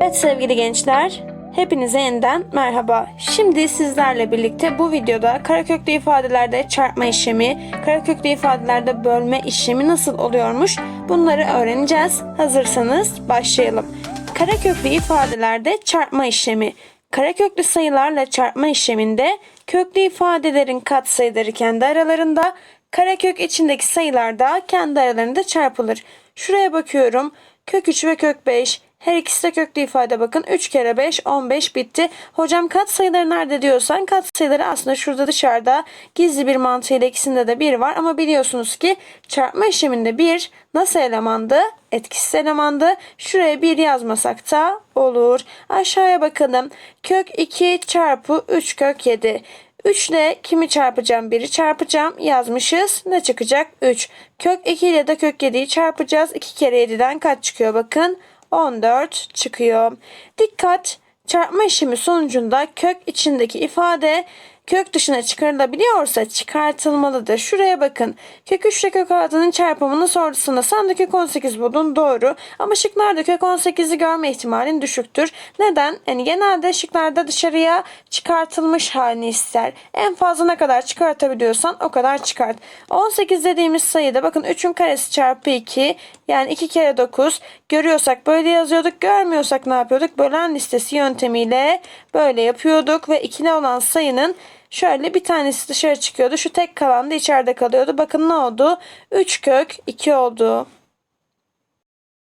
Evet sevgili gençler, hepinize yeniden merhaba. Şimdi sizlerle birlikte bu videoda karaköklü ifadelerde çarpma işlemi, karaköklü ifadelerde bölme işlemi nasıl oluyormuş bunları öğreneceğiz. Hazırsanız başlayalım. Karaköklü ifadelerde çarpma işlemi. Karaköklü sayılarla çarpma işleminde köklü ifadelerin katsayıları kendi aralarında, karekök içindeki sayılar da kendi aralarında çarpılır. Şuraya bakıyorum. Kök 3 ve kök 5. Her ikisi de köklü ifade bakın. 3 kere 5 15 bitti. Hocam kat sayıları nerede diyorsan kat sayıları aslında şurada dışarıda gizli bir mantığıyla ikisinde de 1 var. Ama biliyorsunuz ki çarpma işleminde 1 nasıl elemandı? Etkisiz elemandı. Şuraya 1 yazmasak da olur. Aşağıya bakalım. Kök 2 çarpı 3 kök 7. 3 ile kimi çarpacağım? 1'i çarpacağım. Yazmışız. Ne çıkacak? 3. Kök 2 ile de kök 7'yi çarpacağız. 2 kere 7'den kaç çıkıyor? Bakın 14 çıkıyor. Dikkat! Çarpma işlemi sonucunda kök içindeki ifade kök dışına çıkarılabiliyorsa çıkartılmalıdır. Şuraya bakın. Kök 3 ile kök 6'nın çarpımını sorusunda sen kök 18 buldun doğru. Ama şıklarda kök 18'i görme ihtimalin düşüktür. Neden? Yani genelde şıklarda dışarıya çıkartılmış halini ister. En fazla ne kadar çıkartabiliyorsan o kadar çıkart. 18 dediğimiz sayıda bakın 3'ün karesi çarpı 2 yani 2 kere 9 görüyorsak böyle yazıyorduk. Görmüyorsak ne yapıyorduk? Bölen listesi yöntemiyle böyle yapıyorduk ve ikili olan sayının Şöyle bir tanesi dışarı çıkıyordu. Şu tek kalan da içeride kalıyordu. Bakın ne oldu? 3 kök 2 oldu.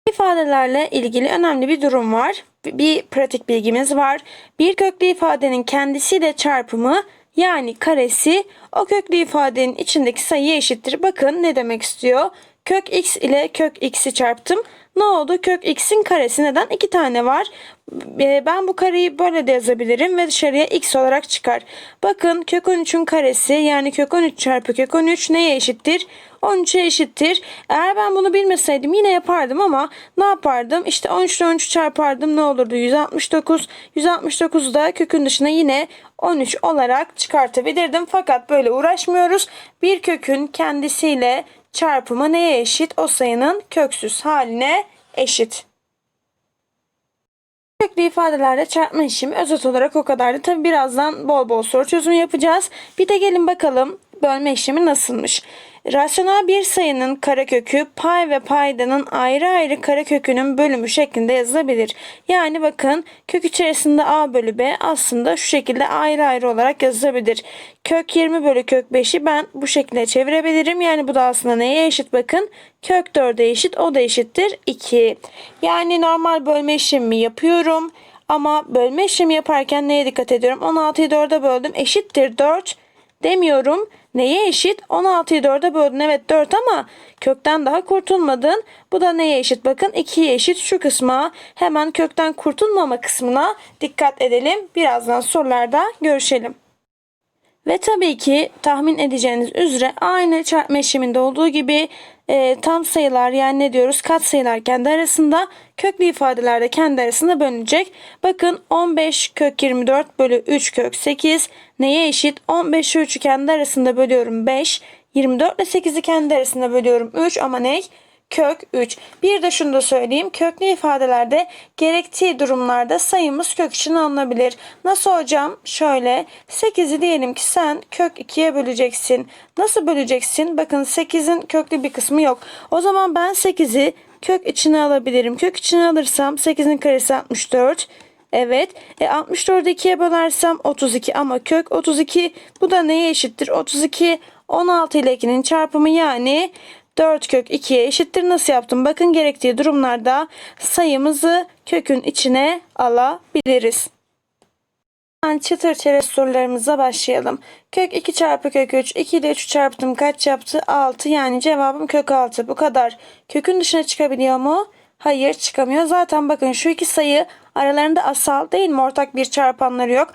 İfadelerle ilgili önemli bir durum var. Bir pratik bilgimiz var. Bir köklü ifadenin kendisiyle çarpımı yani karesi o köklü ifadenin içindeki sayıya eşittir. Bakın ne demek istiyor? Kök x ile kök x'i çarptım. Ne oldu? Kök x'in karesi neden? iki tane var. E, ben bu kareyi böyle de yazabilirim ve dışarıya x olarak çıkar. Bakın kök 13'ün karesi yani kök 13 çarpı kök 13 neye eşittir? 13'e eşittir. Eğer ben bunu bilmeseydim yine yapardım ama ne yapardım? İşte 13 ile 13 çarpardım ne olurdu? 169. 169 da kökün dışına yine 13 olarak çıkartabilirdim. Fakat böyle uğraşmıyoruz. Bir kökün kendisiyle çarpımı neye eşit? O sayının köksüz haline eşit. Köklü ifadelerle çarpma işlemi özet olarak o kadardı. Tabi birazdan bol bol soru çözümü yapacağız. Bir de gelin bakalım bölme işlemi nasılmış. Rasyonel bir sayının karekökü pay ve paydanın ayrı ayrı karekökünün bölümü şeklinde yazılabilir. Yani bakın kök içerisinde a bölü b aslında şu şekilde ayrı ayrı olarak yazılabilir. Kök 20 bölü kök 5'i ben bu şekilde çevirebilirim. Yani bu da aslında neye eşit bakın. Kök 4'e eşit o da eşittir 2. Yani normal bölme işlemi yapıyorum. Ama bölme işlemi yaparken neye dikkat ediyorum? 16'yı 4'e böldüm eşittir 4 demiyorum. Neye eşit? 16'yı 4'e böldün. Evet 4 ama kökten daha kurtulmadın. Bu da neye eşit? Bakın 2'ye eşit şu kısma. Hemen kökten kurtulmama kısmına dikkat edelim. Birazdan sorularda görüşelim. Ve tabii ki tahmin edeceğiniz üzere aynı çarpma işleminde olduğu gibi e, tam sayılar yani ne diyoruz kat sayılar kendi arasında köklü ifadelerde kendi arasında bölünecek. Bakın 15 kök 24 bölü 3 kök 8 neye eşit? 15 3'ü kendi arasında bölüyorum 5. 24 ile 8'i kendi arasında bölüyorum 3 ama ne? Kök 3. Bir de şunu da söyleyeyim. Köklü ifadelerde gerektiği durumlarda sayımız kök için alınabilir. Nasıl hocam? Şöyle 8'i diyelim ki sen kök 2'ye böleceksin. Nasıl böleceksin? Bakın 8'in köklü bir kısmı yok. O zaman ben 8'i kök içine alabilirim. Kök içine alırsam 8'in karesi 64. Evet. E 64'ü 2'ye bölersem 32 ama kök 32 bu da neye eşittir? 32 16 ile 2'nin çarpımı yani 4 kök 2'ye eşittir. Nasıl yaptım? Bakın gerektiği durumlarda sayımızı kökün içine alabiliriz. Hemen çıtır çerez sorularımıza başlayalım. Kök 2 çarpı kök 3. 2 ile 3'ü çarptım. Kaç yaptı? 6. Yani cevabım kök 6. Bu kadar. Kökün dışına çıkabiliyor mu? Hayır çıkamıyor. Zaten bakın şu iki sayı aralarında asal değil mi? Ortak bir çarpanları yok.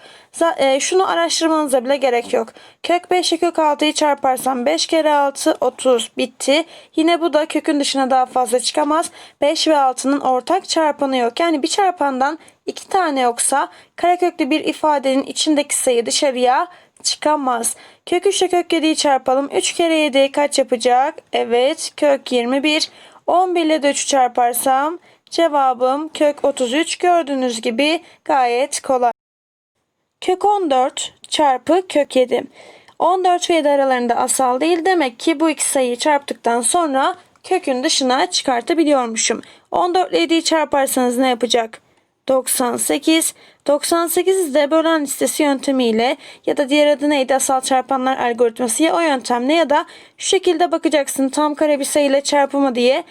E, şunu araştırmanıza bile gerek yok. Kök 5 ile kök 6'yı çarparsam 5 kere 6 30 bitti. Yine bu da kökün dışına daha fazla çıkamaz. 5 ve 6'nın ortak çarpanı yok. Yani bir çarpandan iki tane yoksa kareköklü bir ifadenin içindeki sayı dışarıya çıkamaz. Kök 3 ile kök 7'yi çarpalım. 3 kere 7 kaç yapacak? Evet kök 21. 11 ile de 3'ü çarparsam Cevabım kök 33 gördüğünüz gibi gayet kolay. Kök 14 çarpı kök 7. 14 ve 7 aralarında asal değil demek ki bu iki sayıyı çarptıktan sonra kökün dışına çıkartabiliyormuşum. 14 ile 7'yi çarparsanız ne yapacak? 98. 98 de bölen listesi yöntemiyle ya da diğer adı neydi asal çarpanlar algoritması ya o yöntemle ya da şu şekilde bakacaksın tam kare bir sayıyla çarpımı diye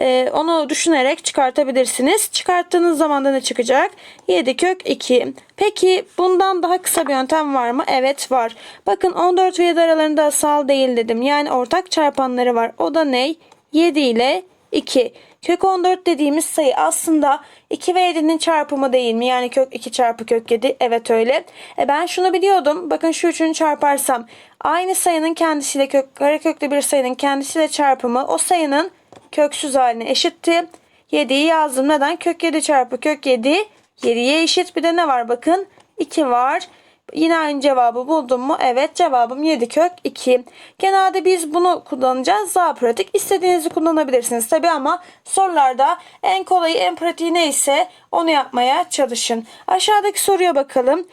Ee, onu düşünerek çıkartabilirsiniz. Çıkarttığınız zaman da ne çıkacak? 7 kök 2. Peki bundan daha kısa bir yöntem var mı? Evet var. Bakın 14 ve 7 aralarında asal değil dedim. Yani ortak çarpanları var. O da ne? 7 ile 2. Kök 14 dediğimiz sayı aslında 2 ve 7'nin çarpımı değil mi? Yani kök 2 çarpı kök 7. Evet öyle. E ben şunu biliyordum. Bakın şu üçünü çarparsam aynı sayının kendisiyle kök, kareköklü bir sayının kendisiyle çarpımı o sayının köksüz haline eşitti. 7'yi yazdım. Neden? Kök 7 çarpı kök 7 7'ye eşit. Bir de ne var bakın? 2 var. Yine aynı cevabı buldum mu? Evet cevabım 7 kök 2. Genelde biz bunu kullanacağız. Daha pratik. İstediğinizi kullanabilirsiniz tabi ama sorularda en kolayı en pratiği neyse onu yapmaya çalışın. Aşağıdaki soruya bakalım.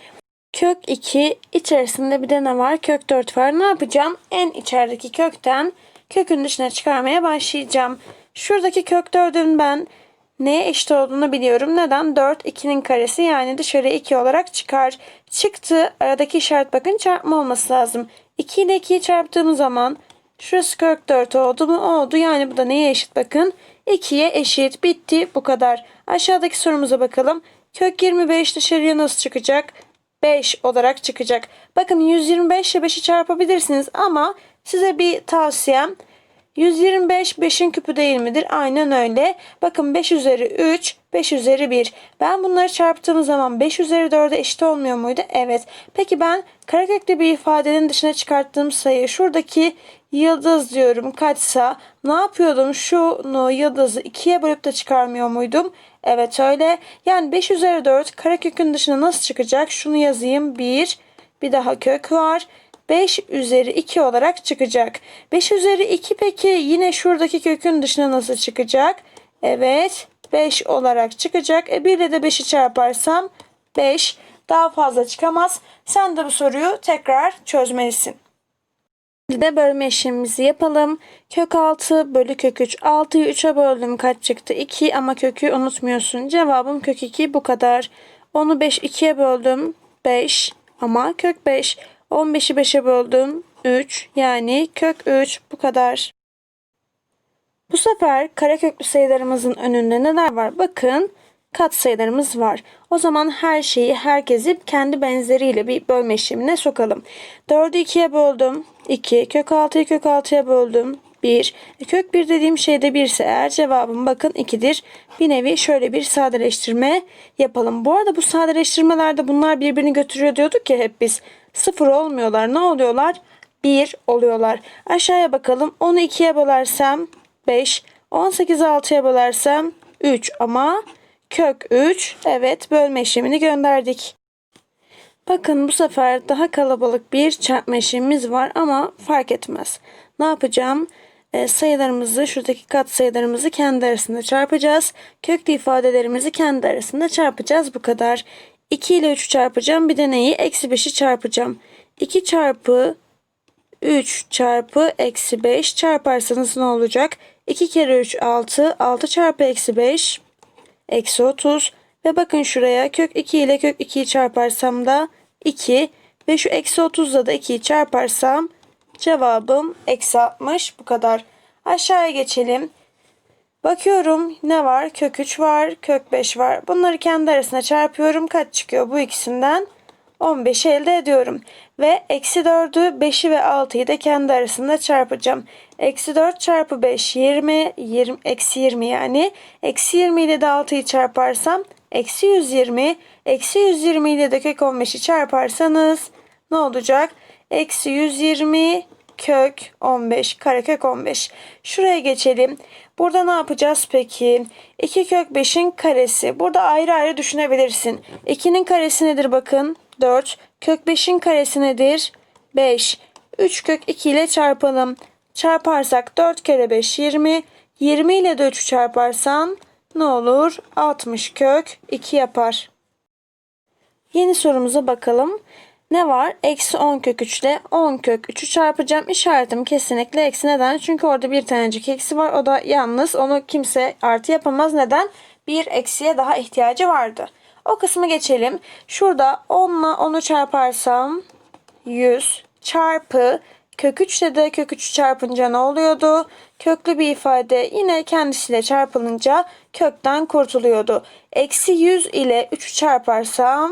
Kök 2 içerisinde bir de ne var? Kök 4 var. Ne yapacağım? En içerideki kökten kökün dışına çıkarmaya başlayacağım. Şuradaki kök 4'ün ben neye eşit olduğunu biliyorum. Neden? 4 2'nin karesi yani dışarıya 2 olarak çıkar. Çıktı. Aradaki işaret bakın çarpma olması lazım. 2 ile 2'yi çarptığım zaman şurası kök 4 oldu mu? Oldu. Yani bu da neye eşit bakın? 2'ye eşit. Bitti. Bu kadar. Aşağıdaki sorumuza bakalım. Kök 25 dışarıya nasıl çıkacak? 5 olarak çıkacak. Bakın 125 ile 5'i çarpabilirsiniz ama size bir tavsiyem 125 5'in küpü değil midir? Aynen öyle. Bakın 5 üzeri 3, 5 üzeri 1. Ben bunları çarptığım zaman 5 üzeri 4'e eşit olmuyor muydu? Evet. Peki ben kareköklü bir ifadenin dışına çıkarttığım sayı şuradaki yıldız diyorum kaçsa ne yapıyordum? Şunu yıldızı 2'ye bölüp de çıkarmıyor muydum? Evet öyle. Yani 5 üzeri 4 karekökün dışına nasıl çıkacak? Şunu yazayım. 1 bir daha kök var. 5 üzeri 2 olarak çıkacak. 5 üzeri 2 peki yine şuradaki kökün dışına nasıl çıkacak? Evet 5 olarak çıkacak. E 1 ile de 5'i çarparsam 5 daha fazla çıkamaz. Sen de bu soruyu tekrar çözmelisin. Şimdi de bölme işlemimizi yapalım. Kök 6 bölü kök 3. 6'yı 3'e böldüm kaç çıktı? 2 ama kökü unutmuyorsun. Cevabım kök 2 bu kadar. Onu 5 2'ye böldüm. 5 ama kök 5. 15'i 5'e böldüm. 3 yani kök 3 bu kadar. Bu sefer kareköklü sayılarımızın önünde neler var? Bakın kat sayılarımız var. O zaman her şeyi herkesi kendi benzeriyle bir bölme işlemine sokalım. 4'ü 2'ye böldüm. 2. Kök 6'yı kök 6'ya böldüm. 1. E, kök 1 dediğim şey de 1 ise eğer cevabım bakın 2'dir. Bir nevi şöyle bir sadeleştirme yapalım. Bu arada bu sadeleştirmelerde bunlar birbirini götürüyor diyorduk ya hep biz. 0 olmuyorlar. Ne oluyorlar? 1 oluyorlar. Aşağıya bakalım. 10'u 2'ye bölersem 5. 18'i 6'ya bölersem 3 ama kök 3. Evet bölme işlemini gönderdik. Bakın bu sefer daha kalabalık bir çarpma işlemimiz var ama fark etmez. Ne yapacağım? E, sayılarımızı, şuradaki kat sayılarımızı kendi arasında çarpacağız. Köklü ifadelerimizi kendi arasında çarpacağız. Bu kadar. 2 ile 3'ü çarpacağım. Bir de neyi? Eksi 5'i çarpacağım. 2 çarpı 3 çarpı eksi 5 çarparsanız ne olacak? 2 kere 3 6. 6 çarpı eksi 5 eksi 30. Ve bakın şuraya kök 2 ile kök 2'yi çarparsam da 2. Ve şu eksi 30'da da 2'yi çarparsam cevabım eksi 60. Bu kadar. Aşağıya geçelim. Bakıyorum ne var? Kök 3 var, kök 5 var. Bunları kendi arasına çarpıyorum. Kaç çıkıyor bu ikisinden? 15 elde ediyorum. Ve eksi 4'ü 5'i ve 6'yı da kendi arasında çarpacağım. Eksi 4 çarpı 5 20, 20 eksi 20 yani. Eksi 20 ile de 6'yı çarparsam eksi 120. Eksi 120 ile de kök 15'i çarparsanız ne olacak? Eksi 120 kök 15 karekök 15. Şuraya geçelim. Burada ne yapacağız peki? 2 kök 5'in karesi. Burada ayrı ayrı düşünebilirsin. 2'nin karesi nedir bakın? 4. Kök 5'in karesi nedir? 5. 3 kök 2 ile çarpalım. Çarparsak 4 kere 5 20. 20 ile de 3'ü çarparsan ne olur? 60 kök 2 yapar. Yeni sorumuza bakalım. Ne var? Eksi 10 kök 3 ile 10 kök 3'ü çarpacağım. İşaretim kesinlikle eksi. Neden? Çünkü orada bir tanecik eksi var. O da yalnız. Onu kimse artı yapamaz. Neden? Bir eksiye daha ihtiyacı vardı. O kısmı geçelim. Şurada 10 ile 10'u çarparsam 100 çarpı kök 3 ile de kök 3'ü çarpınca ne oluyordu? Köklü bir ifade yine kendisiyle çarpılınca kökten kurtuluyordu. Eksi 100 ile 3'ü çarparsam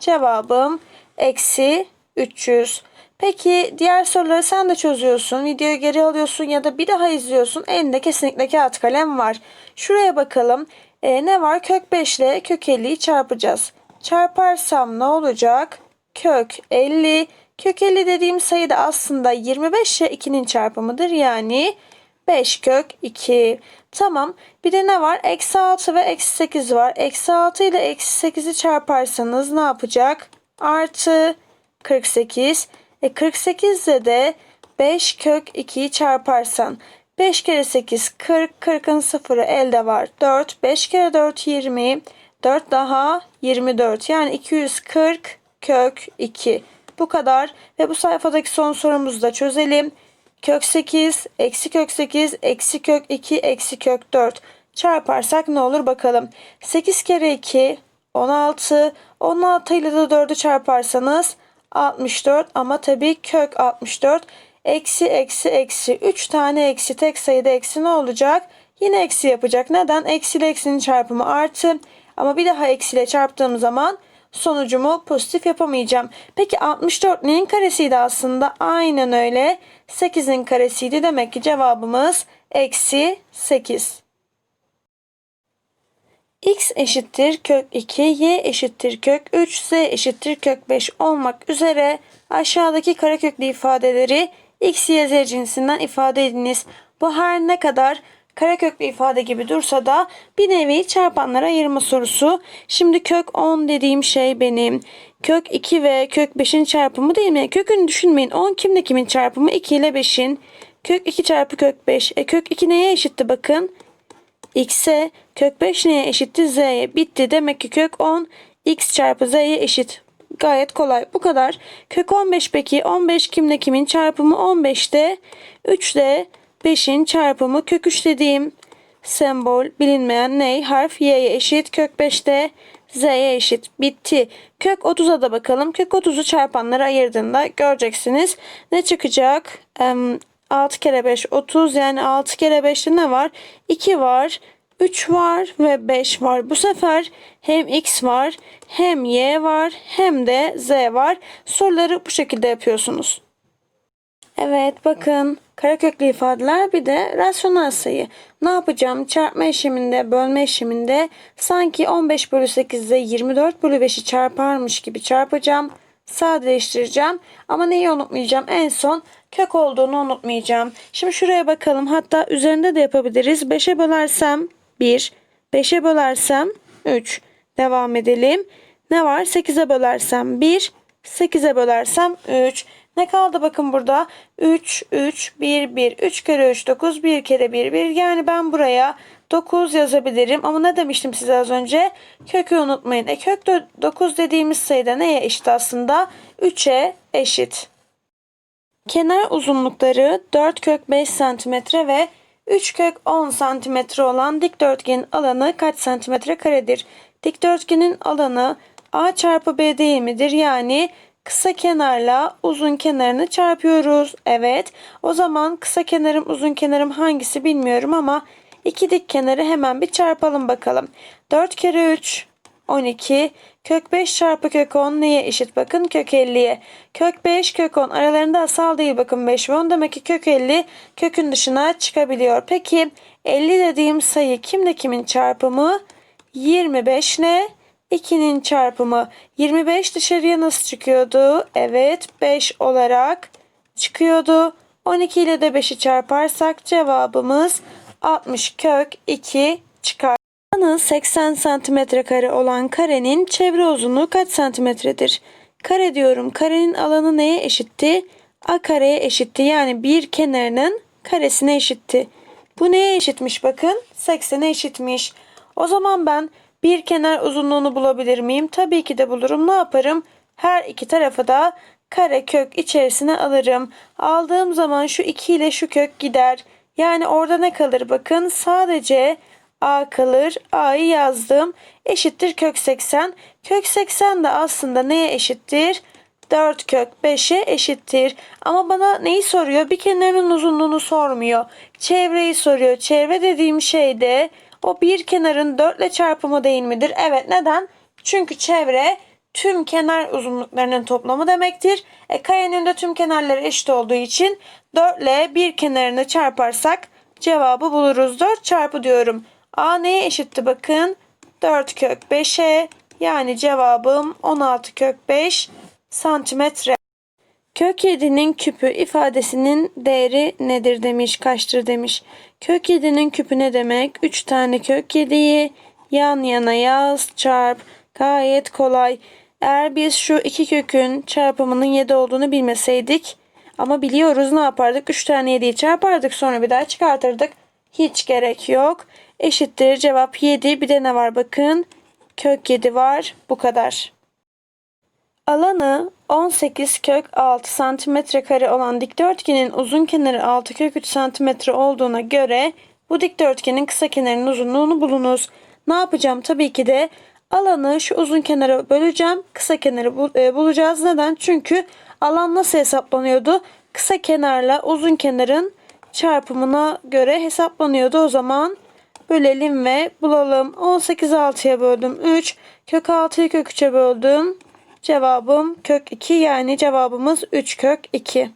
cevabım eksi 300. Peki diğer soruları sen de çözüyorsun. Videoyu geri alıyorsun ya da bir daha izliyorsun. Elinde kesinlikle kağıt kalem var. Şuraya bakalım. E, ne var? Kök 5 ile kök 50'yi çarpacağız. Çarparsam ne olacak? Kök 50. Kök 50 dediğim sayı da aslında 25 ile 2'nin çarpımıdır. Yani 5 kök 2. Tamam. Bir de ne var? Eksi 6 ve eksi 8 var. Eksi 6 ile eksi 8'i çarparsanız ne yapacak? Artı 48. E 48 ile de 5 kök 2'yi çarparsan 5 kere 8 40. 40'ın sıfırı elde var. 4. 5 kere 4 20. 4 daha 24. Yani 240 kök 2. Bu kadar. Ve bu sayfadaki son sorumuzu da çözelim. Kök 8, eksi kök 8, eksi kök 2, eksi kök 4. Çarparsak ne olur bakalım. 8 kere 2, 16. 16 ile de 4'ü çarparsanız 64 ama tabii kök 64. Eksi eksi eksi 3 tane eksi tek sayıda eksi ne olacak? Yine eksi yapacak. Neden? Eksi ile eksinin çarpımı artı. Ama bir daha eksiyle çarptığım zaman sonucumu pozitif yapamayacağım. Peki 64 neyin karesiydi aslında? Aynen öyle. 8'in karesiydi. Demek ki cevabımız eksi 8. x eşittir kök 2, y eşittir kök 3, z eşittir kök 5 olmak üzere aşağıdaki kareköklü ifadeleri x, y, z cinsinden ifade ediniz. Bu her ne kadar kareköklü ifade gibi dursa da bir nevi çarpanlara ayırma sorusu. Şimdi kök 10 dediğim şey benim. Kök 2 ve kök 5'in çarpımı değil mi? Kökünü düşünmeyin. 10 kimle kimin çarpımı? 2 ile 5'in. Kök 2 çarpı kök 5. E kök 2 neye eşitti bakın? X'e kök 5 neye eşitti? z'ye. Bitti. Demek ki kök 10 x çarpı z'ye eşit. Gayet kolay. Bu kadar. Kök 15 peki 15 kimle kimin çarpımı? 15 de 3 de 5'in çarpımı kök 3 dediğim sembol bilinmeyen ney? Harf y'ye eşit. Kök 5'te z'ye eşit. Bitti. Kök 30'a da bakalım. Kök 30'u çarpanlara ayırdığında göreceksiniz. Ne çıkacak? Em, 6 kere 5 30 yani 6 kere 5'te ne var? 2 var. 3 var ve 5 var. Bu sefer hem x var hem y var hem de z var. Soruları bu şekilde yapıyorsunuz. Evet bakın kareköklü ifadeler bir de rasyonel sayı. Ne yapacağım? Çarpma işleminde, bölme işleminde sanki 15 bölü 8 ile 24 bölü 5'i çarparmış gibi çarpacağım. Sadeleştireceğim. Ama neyi unutmayacağım? En son kök olduğunu unutmayacağım. Şimdi şuraya bakalım. Hatta üzerinde de yapabiliriz. 5'e bölersem 1, 5'e bölersem 3. Devam edelim. Ne var? 8'e bölersem 1, 8'e bölersem 3. Ne kaldı bakın burada? 3, 3, 1, 1. 3 kere 3, 9. 1 kere 1, 1. Yani ben buraya 9 yazabilirim. Ama ne demiştim size az önce? Kökü unutmayın. E kök 9 dediğimiz sayıda neye eşit aslında? 3'e eşit. Kenar uzunlukları 4 kök 5 cm ve 3 kök 10 cm olan dikdörtgenin alanı kaç santimetre karedir? Dikdörtgenin alanı A çarpı B değil midir? Yani kısa kenarla uzun kenarını çarpıyoruz. Evet. O zaman kısa kenarım uzun kenarım hangisi bilmiyorum ama iki dik kenarı hemen bir çarpalım bakalım. 4 kere 3 12 kök 5 çarpı kök 10 neye eşit bakın kök 50'ye. Kök 5 kök 10 aralarında asal değil bakın 5 ve 10 demek ki kök 50 kökün dışına çıkabiliyor. Peki 50 dediğim sayı kimle kimin çarpımı? 25 ne? 2'nin çarpımı 25 dışarıya nasıl çıkıyordu? Evet 5 olarak çıkıyordu. 12 ile de 5'i çarparsak cevabımız 60 kök 2 çıkar. Alanı 80 santimetre kare olan karenin çevre uzunluğu kaç santimetredir? Kare diyorum. Karenin alanı neye eşitti? A kareye eşitti. Yani bir kenarının karesine eşitti. Bu neye eşitmiş bakın? 80'e eşitmiş. O zaman ben bir kenar uzunluğunu bulabilir miyim? Tabii ki de bulurum. Ne yaparım? Her iki tarafı da kare kök içerisine alırım. Aldığım zaman şu 2 ile şu kök gider. Yani orada ne kalır bakın sadece a kalır. a'yı yazdım. Eşittir kök 80. Kök 80 de aslında neye eşittir? 4 kök 5'e eşittir. Ama bana neyi soruyor? Bir kenarın uzunluğunu sormuyor. Çevreyi soruyor. Çevre dediğim şey de o bir kenarın 4 ile çarpımı değil midir? Evet neden? Çünkü çevre tüm kenar uzunluklarının toplamı demektir. E, karenin de tüm kenarları eşit olduğu için 4 ile bir kenarını çarparsak cevabı buluruz. 4 çarpı diyorum. A neye eşitti bakın? 4 kök 5'e yani cevabım 16 kök 5 santimetre. Kök 7'nin küpü ifadesinin değeri nedir demiş, kaçtır demiş. Kök 7'nin küpü ne demek? 3 tane kök 7'yi yan yana yaz, çarp. Gayet kolay. Eğer biz şu iki kökün çarpımının 7 olduğunu bilmeseydik ama biliyoruz ne yapardık? 3 tane 7'yi çarpardık sonra bir daha çıkartırdık. Hiç gerek yok. Eşittir cevap 7. Bir de ne var bakın? Kök 7 var. Bu kadar. Alanı 18 kök 6 santimetre kare olan dikdörtgenin uzun kenarı 6 kök 3 santimetre olduğuna göre bu dikdörtgenin kısa kenarının uzunluğunu bulunuz. Ne yapacağım? Tabii ki de alanı şu uzun kenara böleceğim. Kısa kenarı e, bulacağız. Neden? Çünkü alan nasıl hesaplanıyordu? Kısa kenarla uzun kenarın çarpımına göre hesaplanıyordu. O zaman bölelim ve bulalım. 18 6'ya böldüm 3. Kök 6'yı kök 3'e böldüm. Cevabım kök 2 yani cevabımız 3 kök 2.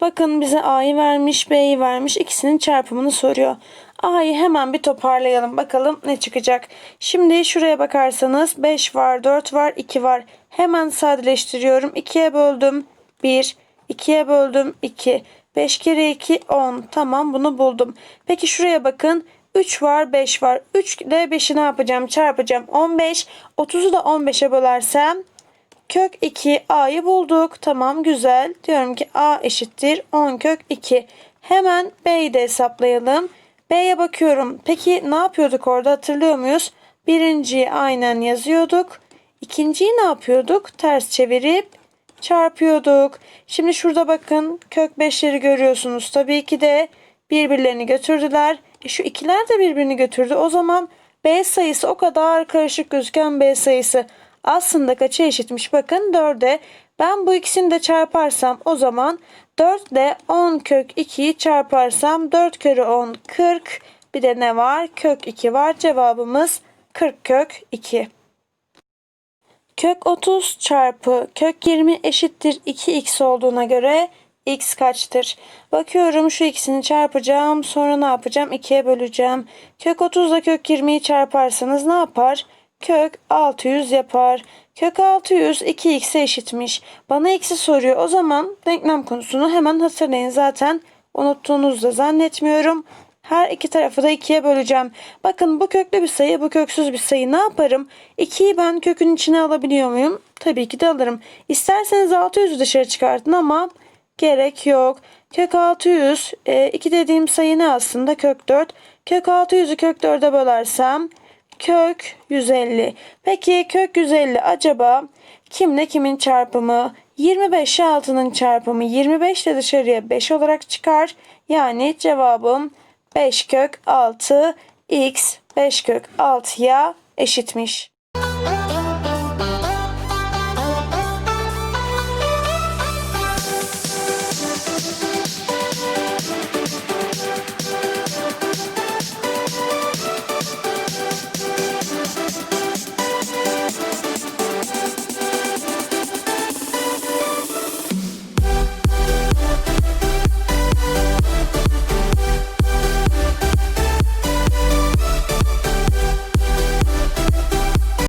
Bakın bize A'yı vermiş, B'yi vermiş. ikisinin çarpımını soruyor. A'yı hemen bir toparlayalım. Bakalım ne çıkacak. Şimdi şuraya bakarsanız 5 var, 4 var, 2 var. Hemen sadeleştiriyorum. 2'ye böldüm. 1. 2'ye böldüm. 2. 5 kere 2 10. Tamam bunu buldum. Peki şuraya bakın. 3 var 5 var. 3 ile 5'i ne yapacağım? Çarpacağım. 15. 30'u da 15'e bölersem Kök 2 a'yı bulduk. Tamam güzel. Diyorum ki a eşittir 10 kök 2. Hemen b'yi de hesaplayalım. B'ye bakıyorum. Peki ne yapıyorduk orada hatırlıyor muyuz? Birinciyi aynen yazıyorduk. İkinciyi ne yapıyorduk? Ters çevirip çarpıyorduk. Şimdi şurada bakın kök 5'leri görüyorsunuz. Tabii ki de birbirlerini götürdüler. E şu ikiler de birbirini götürdü. O zaman B sayısı o kadar karışık gözüken B sayısı aslında kaça eşitmiş? Bakın 4'e. Ben bu ikisini de çarparsam o zaman 4 ile 10 kök 2'yi çarparsam 4 kere 10 40. Bir de ne var? Kök 2 var. Cevabımız 40 kök 2. Kök 30 çarpı kök 20 eşittir 2x olduğuna göre x kaçtır? Bakıyorum şu ikisini çarpacağım. Sonra ne yapacağım? 2'ye böleceğim. Kök 30 ile kök 20'yi çarparsanız ne yapar? Kök 600 yapar. Kök 600 2x'e eşitmiş. Bana x'i soruyor. O zaman denklem konusunu hemen hatırlayın. Zaten unuttuğunuzu da zannetmiyorum. Her iki tarafı da ikiye böleceğim. Bakın bu köklü bir sayı, bu köksüz bir sayı. Ne yaparım? 2'yi ben kökün içine alabiliyor muyum? Tabii ki de alırım. İsterseniz 600'ü dışarı çıkartın ama gerek yok. Kök 600, 2 dediğim sayı ne aslında? Kök 4. Kök 600'ü kök 4'e bölersem kök 150. Peki kök 150 acaba kimle kimin çarpımı? 25 ile 6'nın çarpımı 25 ile dışarıya 5 olarak çıkar. Yani cevabım 5 kök 6 x 5 kök 6'ya eşitmiş.